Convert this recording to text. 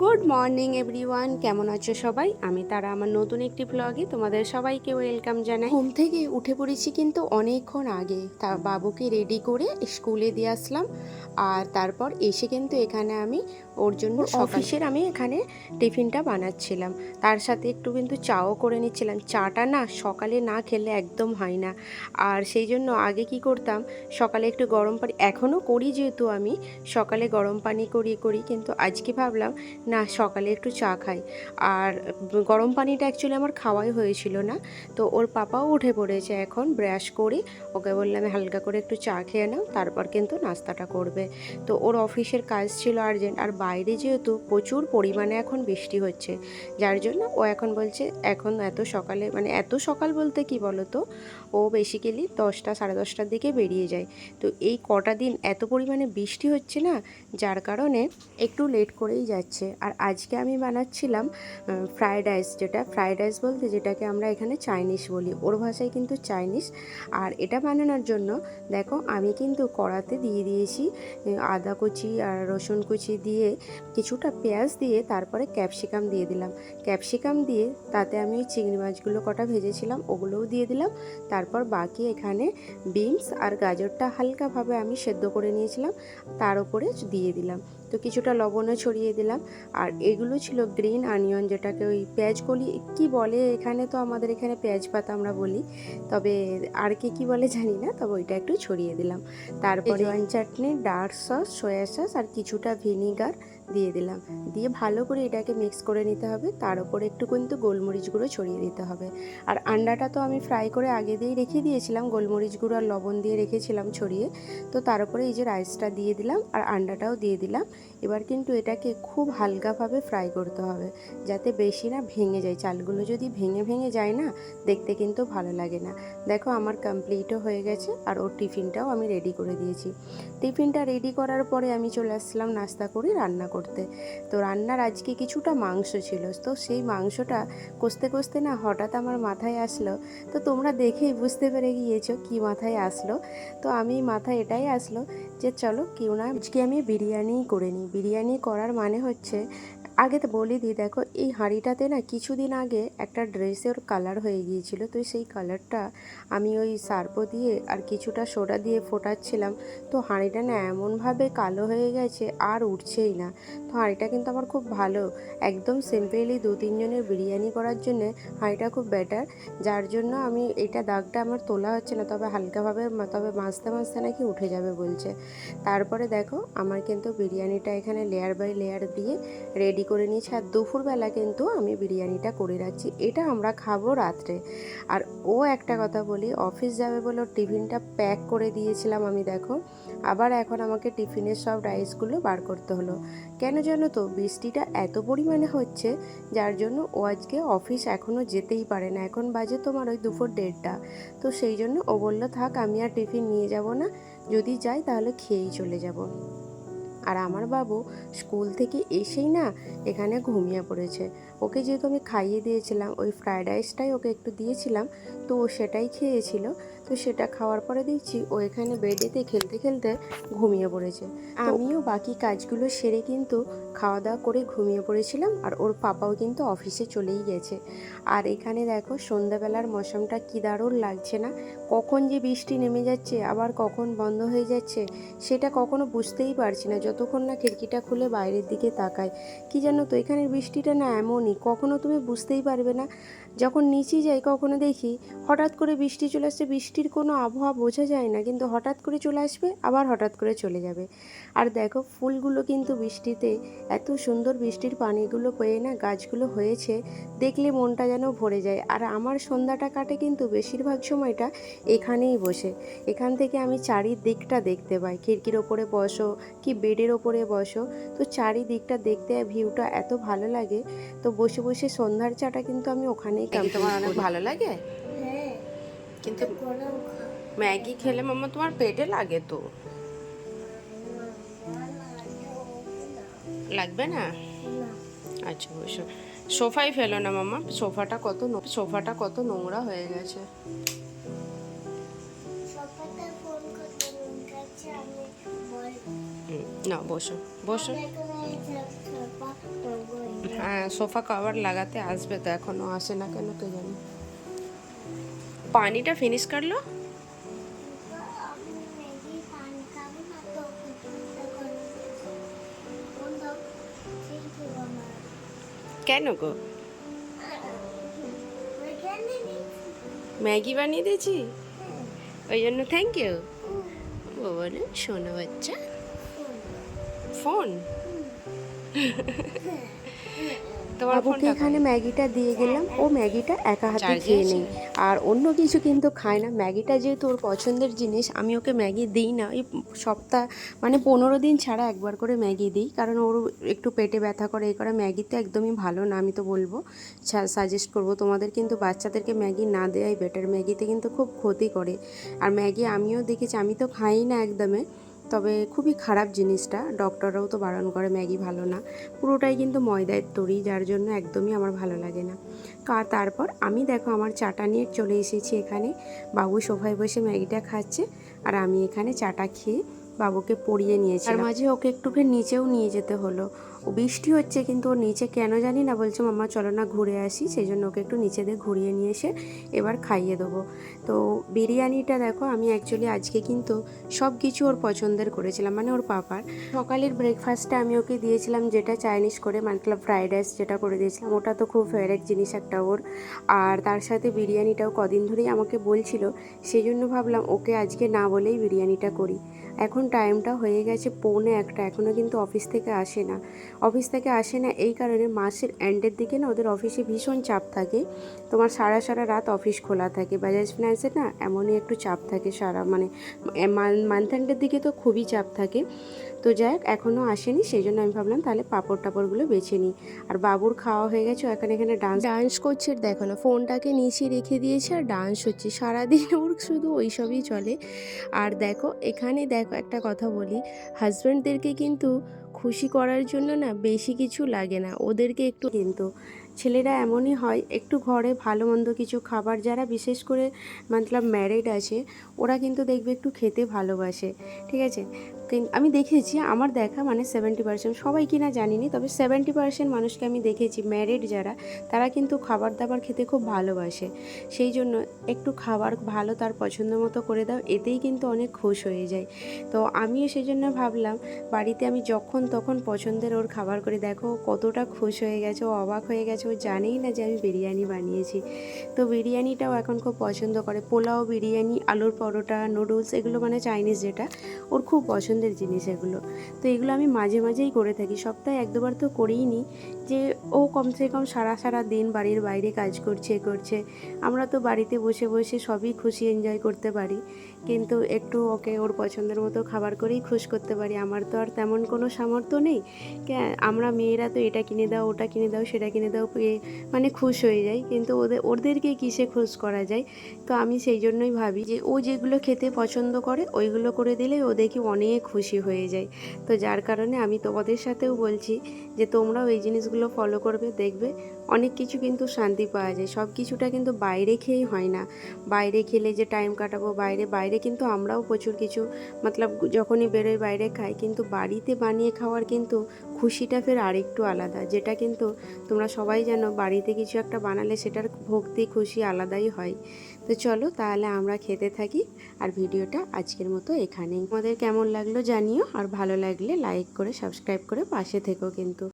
Good morning everyone কেমন আছো সবাই? আমি তারা আমার নতুন একটি ব্লগে তোমাদের সবাইকে ওয়েলকাম জানাই। ঘুম থেকে উঠে পড়েছি কিন্তু অনেকক্ষণ আগে। তার বাবুকে রেডি করে স্কুলে দিয়ে আসলাম। আর তারপর এসে কিন্তু এখানে আমি ওর জন্য অফিসের আমি এখানে টিফিনটা বানাচ্ছিলাম। তার সাথে একটু কিন্তু চাও করে নিচ্ছিলাম। চাটা না সকালে না খেলে একদম হয় না। আর সেই জন্য আগে কি করতাম সকালে একটু গরম পানি এখনও করি যেহেতু আমি সকালে গরম পানি করি করি কিন্তু আজকে ভাবলাম না সকালে একটু চা খাই। আর গরম পানিটা অ্যাকচুয়ালি আমার খাওয়াই হয়েছিল না। তো ওর পাপাও উঠে পড়েছে এখন ব্রাশ করে ওকে বললাম হালকা করে একটু চা খেয়ে নাও তারপর কিন্তু নাস্তাটা করবে। তো ওর অফিসের কাজ ছিল আর্জেন্ট আর বাইরে যেহেতু প্রচুর পরিমাণে এখন বৃষ্টি হচ্ছে, যার জন্য ও এখন বলছে, এখন এত সকালে মানে এত সকাল বলতে কি বলো তো ও বেসিক্যালি দশটা সাড়ে দশটার দিকে বেরিয়ে যায়। তো এই কটা দিন এত পরিমাণে বৃষ্টি হচ্ছে না, যার কারণে একটু লেট করেই যাচ্ছে। আর আজকে আমি বানাচ্ছিলাম ফ্রায়েড রাইস যেটা ফ্রায়েড রাইস বলতে যেটাকে আমরা এখানে চাইনিজ বলি। ওর ভাষায় কিন্তু চাইনিজ আর এটা বানানোর জন্য দেখো, আমি কিন্তু কড়াতে দিয়ে দিয়েছি আদা কুচি আর রসুন কুচি দিয়ে কিছুটা পেঁয়াজ দিয়ে তারপরে ক্যাপসিকাম দিয়ে দিলাম। ক্যাপসিকাম দিয়ে তাতে আমি ওই চিংড়ি মাছগুলো কটা ভেজেছিলাম, ওগুলোও দিয়ে দিলাম। তারপর বাকি এখানে বিনস আর গাজরটা হালকাভাবে আমি সেদ্ধ করে নিয়েছিলাম, তার উপরে দিয়ে দিলাম। তো কিছুটা লবণও ছড়িয়ে দিলাম। আর এগুলো ছিল গ্রিন আনিয়ন যেটাকে ওই পেঁয়াজ কলি কি বলে এখানে তো আমাদের এখানে পেঁয়াজ পাতা আমরা বলি তবে আর কে কী বলে জানি না তবে ওইটা একটু ছড়িয়ে দিলাম। তারপরে one chutney dark sauce soy sauce আর কিছুটা ভিনিগার দিয়ে দিলাম। দিয়ে ভালো করে এটাকে মিক্স করে নিতে হবে। তার উপরে একটু কিন্তু গোলমরিচ গুঁড়ো ছড়িয়ে দিতে হবে। আর আন্ডাটা তো আমি ফ্রাই করে আগে দিয়েই রেখে দিয়েছিলাম। গোলমরিচ গুঁড়ো আর লবণ দিয়ে রেখেছিলাম ছড়িয়ে। তো তার উপরে এই যে রাইসটা দিয়ে দিলাম আর আন্ডাটাও দিয়ে দিলাম। এবার কিন্তু এটাকে খুব হালকাভাবে ফ্রাই করতে হবে। যাতে বেশি না ভেঙে যায়। চালগুলো যদি ভেঙে ভেঙে যায় না, দেখতে কিন্তু ভালো লাগে না। দেখো আমার কমপ্লিটও হয়ে গেছে আর ওর টিফিনটাও আমি রেডি করে দিয়েছি। টিফিনটা রেডি করার পরে আমি চলে আসলাম নাস্তা করে রান্না করতে। তো রান্নার আজকে কিছুটা মাংস ছিল। তো সেই মাংসটা কষতে কষতে না হঠাৎ আমার মাথায় আসলো। তো তোমরা দেখেই বুঝতে পেরে গিয়েছো কি মাথায় আসলো। তো আমি মাথায় এটাই আসলো যে চলো কেউ না, আজকে আমি বিরিয়ানি করে নিই। বিরিয়ানি করার মানে হচ্ছে আগে তো বলে দিই, দেখো, এই হাঁড়িটাতে না কিছুদিন আগে একটা ড্রেসের কালার হয়ে গিয়েছিল। তো সেই কালারটা আমি ওই সার্প দিয়ে আর কিছুটা সোডা দিয়ে ফোটাচ্ছিলাম। তো হাঁড়িটা না এমনভাবে কালো হয়ে গেছে আর উঠছেই না। তো হাঁড়িটা কিন্তু আমার খুব ভালো। একদম সিম্পলি দু তিনজনের বিরিয়ানি করার জন্যে হাঁড়িটা খুব বেটার যার জন্য আমি এটা দাগটা আমার তোলা হচ্ছে না, তবে হালকাভাবে তবে মাঝতে মাঝতে নাকি উঠে যাবে বলছে। তারপরে দেখো, আমার কিন্তু বিরিয়ানিটা এখানে লেয়ার বাই লেয়ার দিয়ে রেডি করে নিয়েছি আর দুপুরবেলা কিন্তু আমি বিরিয়ানিটা করে রাখছি। এটা আমরা খাব রাত্রে। আর ও একটা কথা বলি, অফিস যাবে বলে ওর টিফিনটা প্যাক করে দিয়েছিলাম আমি, দেখো। আবার এখন আমাকে টিফিনের সব রাইসগুলো বার করতে হলো। কেন জানো তো, বৃষ্টিটা এত পরিমাণে হচ্ছে, যার জন্য ও আজকে অফিস এখনও যেতেই পারে না। এখন বাজে তোমার ওই দুপুর দেড়টা। তো সেই জন্য ও বলল, থাক, আমি আর টিফিন নিয়ে যাব না। যদি যাই তাহলে খেয়েই চলে যাব। আর আমার বাবু স্কুল থেকে এসেই না এখানে ঘুমিয়ে পড়েছে। ওকে যেহেতু আমি খাইয়ে দিয়েছিলাম ওই ফ্রায়েড রাইসটাই ওকে একটু দিয়েছিলাম তো ও সেটাই খেয়েছিল। তো সেটা খাওয়ার পরে দেখছি ও এখানে বেডেতে খেলতে খেলতে ঘুমিয়ে পড়েছে। আমিও বাকি কাজগুলো সেরে কিন্তু খাওয়া দাওয়া করে ঘুমিয়ে পড়েছিলাম আর ওর পাপাও কিন্তু অফিসে চলেই গেছে। আর এখানে দেখো সন্ধ্যাবেলার মৌসুমটা কী দারুণ লাগছে না? কখন যে বৃষ্টি নেমে যাচ্ছে আবার কখন বন্ধ হয়ে যাচ্ছে সেটা কখনো বুঝতেই পারছি না। যতক্ষণ না খিড়কিটা খুলে বাইরের দিকে তাকায় কি জানো তো এখানের বৃষ্টিটা না এমনই কখনো তুমি বুঝতেই পারবে না। যখন নিচে যাই, কখনো দেখি হঠাৎ করে বৃষ্টি চলে আসছে, বৃষ্টির কোনো আবহাওয়া বোঝা যায় না, কিন্তু হঠাৎ করে চলে আসবে, আবার হঠাৎ করে চলে যাবে। আর দেখো, ফুলগুলো কিন্তু বৃষ্টিতে এত সুন্দর বৃষ্টির পানিগুলো পেয়ে না গাছগুলো হয়েছে, দেখলে মনটা যেন ভরে যায়। আর আমার সন্ধ্যাটা কাটে কিন্তু বেশিরভাগ সময়টা এখানেই বসে। এখান থেকে আমি চারিদিকটা দেখতে পাই। খিড়কির ওপরে বসো কি বেডের ওপরে বসো, তো চারিদিকটা দেখতে ভিউটা এত ভালো লাগে, তো বসে বসে সন্ধ্যার চাটা কিন্তু আমি ওখানেই তোমার অনেক ভালো লাগে? হ্যাঁ কিন্তু ম্যাগি খেলে মাম্মা তোমার পেটে লাগে তো। লাগবে না? আচ্ছা বসো। সোফাই ফেলো না মামা সোফাটা কত সোফাটা কত নোংরা হয়ে গেছে। না বসো। বসো। হ্যাঁ সোফা কভার লাগাতে আসবে তো, এখনও আসে না কেন কে জানি। পানিটা ফিনিশ করল? কেন গো? ম্যাগি বানিয়ে দিয়েছি? ওই জন্য থ্যাংক ইউ ও বলে, শোনো বাচ্চা। ফোন? বাবুকে এখানে ম্যাগিটা দিয়ে গেলাম। ও ম্যাগিটা একা হাতে খেয়ে নেই আর অন্য কিছু কিন্তু খায় না। ম্যাগিটা যেহেতু ওর পছন্দের জিনিস আমি ওকে ম্যাগি দিই না। এই সপ্তাহ মানে পনেরো দিন ছাড়া একবার করে ম্যাগি দিই। কারণ ওর একটু পেটে ব্যথা করে এই করে ম্যাগি তো একদমই ভালো না আমি তো বলব। সাজেস্ট করব তোমাদের কিন্তু বাচ্চাদেরকে ম্যাগি না দেওয়াই বেটার ম্যাগিতে কিন্তু খুব ক্ষতি করে। আর ম্যাগি আমিও দেখেছি আমি তো খাই না একদমই তবে খুবই খারাপ জিনিসটা। ডক্টররাও তো বারণ করে, ম্যাগি ভালো না। পুরোটাই কিন্তু ময়দায় তরি, যার জন্য একদমই আমার ভালো লাগে না। আর তারপর আমি দেখো আমার চাটা নিয়ে চলে এসেছি এখানে। বাবু সোফায় বসে ম্যাগিটা খাচ্ছে আর আমি এখানে চাটা খেয়ে বাবুকে পড়িয়ে নিয়েছি আর মাঝে ওকে একটুকে নিচেও নিয়ে যেতে হলো। বৃষ্টি হচ্ছে কিন্তু ওর নিচে কেন জানি না বলছে, মাম্মা, চলো না ঘুরে আসি। সেই জন্য ওকে একটু নিচে দিয়ে ঘুরিয়ে নিয়ে এসে এবার খাইয়ে দেবো। তো বিরিয়ানিটা দেখো, আমি অ্যাকচুয়ালি আজকে কিন্তু সব কিছু ওর পছন্দের করেছিলাম মানে ওর পাপার। সকালের ব্রেকফাস্টটা আমি ওকে দিয়েছিলাম, যেটা চাইনিজ করে মতলব ফ্রাইড রাইস যেটা করে দিয়েছিলাম, ওটা তো খুব ফেভারিট জিনিস একটা ওর। আর তার সাথে বিরিয়ানিটাও কদিন ধরেই আমাকে বলছিল সেই জন্য ভাবলাম ওকে আজকে না বলেই বিরিয়ানিটা করি। এখন টাইমটা হয়ে গেছে পৌনে একটা এখনও কিন্তু অফিস থেকে আসে না। অফিস থেকে আসে না, এই কারণে মাসের এন্ডের দিকে না ওদের অফিসে ভীষণ চাপ থাকে। তোমার সারা সারা রাত অফিস খোলা থাকে বাজাজ ফিনান্সের না এমনই একটু চাপ থাকে সারা মানে মান্থ এন্ডের দিকে তো খুবই চাপ থাকে। তো যাই হোক এখনও আসেনি সেই জন্য আমি ভাবলাম তাহলে পাপড় টাপড়গুলো বেছে নিই। আর বাবুর খাওয়া হয়ে গেছে এখানে এখানে ডান্স ডান্স করছে, দেখো না ফোনটাকে নিচে রেখে দিয়েছে আর ডান্স হচ্ছে। সারাদিন ওর শুধু ওইসবই চলে। আর দেখো, এখানে দেখো একটা কথা বলি হাজব্যান্ডদেরকে কিন্তু খুশি করার জন্য না বেশি কিছু লাগে না। ওদেরকে একটু কিন্তু ছেলেরা এমনই হয়, একটু ঘরে ভালো মন্দ কিছু খাবার, যারা বিশেষ করে মতলব ম্যারিড আছে, ওরা কিন্তু দেখবে একটু খেতে ভালোবাসে, ঠিক আছে? আমি দেখেছি, আমার দেখা মানে সেভেন্টি পার্সেন্ট সবাই কিনা জানিনি, তবে সেভেন্টি পার্সেন্ট মানুষকে আমি দেখেছি ম্যারিড যারা, তারা কিন্তু খাবার দাবার খেতে খুব ভালোবাসে। সেই জন্য একটু খাবার ভালো তার পছন্দ মতো করে দাও, এতেই কিন্তু অনেক খুশ হয়ে যায়। তো আমিও সেই জন্য ভাবলাম, বাড়িতে আমি যখন তখন পছন্দের ওর খাবার করে, দেখো কতটা খুশ হয়ে গেছে, ও অবাক হয়ে গেছে ও জানেই না যে আমি বিরিয়ানি বানিয়েছি। তো বিরিয়ানিটাও এখন খুব পছন্দ করে। পোলাও বিরিয়ানি, আলুর পরোটা নুডলস এগুলো মানে চাইনিজ যেটা, ওর খুব পছন্দের জিনিস এগুলো। তো এগুলো আমি মাঝে মাঝেই করে থাকি। সপ্তাহে এক দুবার তো করেই নিই যে ও কমসে কম সারা সারা দিন বাড়ির বাইরে কাজ করছে করছে। আমরা তো বাড়িতে বসে বসে সবই খুশি এনজয় করতে পারি। কিন্তু একটু ওকে ওর পছন্দের মতো খাবার করেই খুশ করতে পারি। আমার তো আর তেমন কোনো সামর্থ্য নেই। আমরা মেয়েরা তো এটা কিনে দাও, ওটা কিনে দাও, সেটা কিনে দাও মানে খুশ হয়ে যাই কিন্তু ওদের ওদেরকে কিসে খুশ করা যায়? তো আমি সেই জন্যই ভাবি যে ও যেগুলো খেতে পছন্দ করে, ওইগুলো করে দিলে ও দেখি অনেক খুশি হয়ে যায়। তো যার কারণে আমি তোমাদের সাথেও বলছি যে তোমরাও এই জিনিসগুলো ফলো করবে, দেখবে। অনেক কিছু কিন্তু শান্তি পাওয়া যায়। সব কিছুটা কিন্তু বাইরে খেয়েই হয় না। বাইরে খেলে যে টাইম কাটাবো, বাইরে বাইরে কিন্তু আমরাও প্রচুর কিছু, মতলব যখনই বেরোই বাইরে খাই, কিন্তু বাড়িতে বানিয়ে খাওয়ার কিন্তু খুশিটা ফের আরেকটু আলাদা। যেটা কিন্তু তোমরা সবাই জানো, বাড়িতে কিছু একটা বানালে সেটার ভক্তি, খুশি আলাদাই হয়। তো চলো তাহলে আমরা খেতে থাকি আর ভিডিওটা আজকের মতো এখানেই। তোমাদের কেমন লাগল জানিও, আর ভালো লাগলে লাইক করে সাবস্ক্রাইব করে পাশে থেকো কিন্তু।